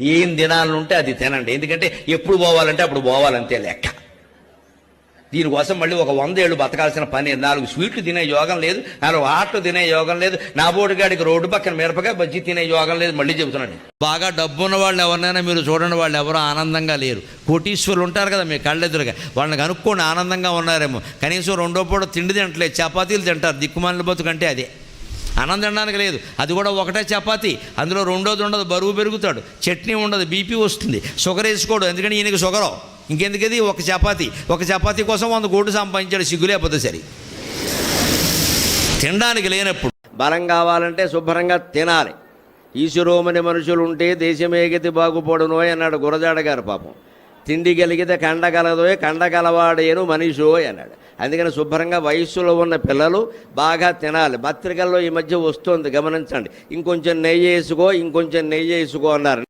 ఏం తినాలనుంటే అది తినండి. ఎందుకంటే ఎప్పుడు పోవాలంటే అప్పుడు పోవాలంతే లెక్క. దీనికోసం మళ్ళీ ఒక వంద ఏళ్ళు బతకాల్సిన పని. నాలుగు స్వీట్లు తినే యోగం లేదు నాలుగు ఆటలు తినే యోగం లేదు నా బోటుగాడికి రోడ్డు పక్కన మిరపకాయ బజ్జీ తినే యోగం లేదు మళ్ళీ చెబుతున్నాను. బాగా డబ్బు ఉన్న వాళ్ళు ఎవరినైనా మీరు చూడండి వాళ్ళు ఎవరో ఆనందంగా లేరు. కోటీశ్వరులు ఉంటారు కదా మీ కళ్ళెదురుగా. వాళ్ళని కనుక్కోండి ఆనందంగా ఉన్నారేమో. కనీసం రెండో పూట తిండి తింటలేదు చపాతీలు తింటారు దిక్కుమాలిన బతుకంటే అదే. అన్నం తినడానికి లేదు. అది కూడా ఒకటే చపాతి. అందులో రెండోది ఉండదు బరువు పెరుగుతాడు. చట్నీ ఉండదు బీపీ వస్తుంది. షుగర్ వేసుకోడు ఎందుకంటే ఈయనకి షుగరు? ఇంకెందుకది? ఒక చపాతి. ఒక చపాతి కోసం వంద కోట్లు సంపాదించాడు సిగ్గులేకపోతే సరి. తినడానికి లేనప్పుడు. బలం కావాలంటే శుభ్రంగా తినాలి. ఈశ్వరోమని మనుషులు ఉంటే దేశమేగతి బాగుపడునోయ్ అన్నాడు గురజాడ గారు పాపం. తిండి కలిగితే కండ కలదోయ్ కండ కలవాడేను మనిషోయ్ అన్నాడు. అందుకని శుభ్రంగా వయసులో ఉన్న పిల్లలు బాగా తినాలి. పత్రికల్లో ఈ మధ్య వస్తుంది గమనించండి. ఇంకొంచెం నెయ్యి వేసుకో ఇంకొంచెం నెయ్యి వేసుకో అన్నారు.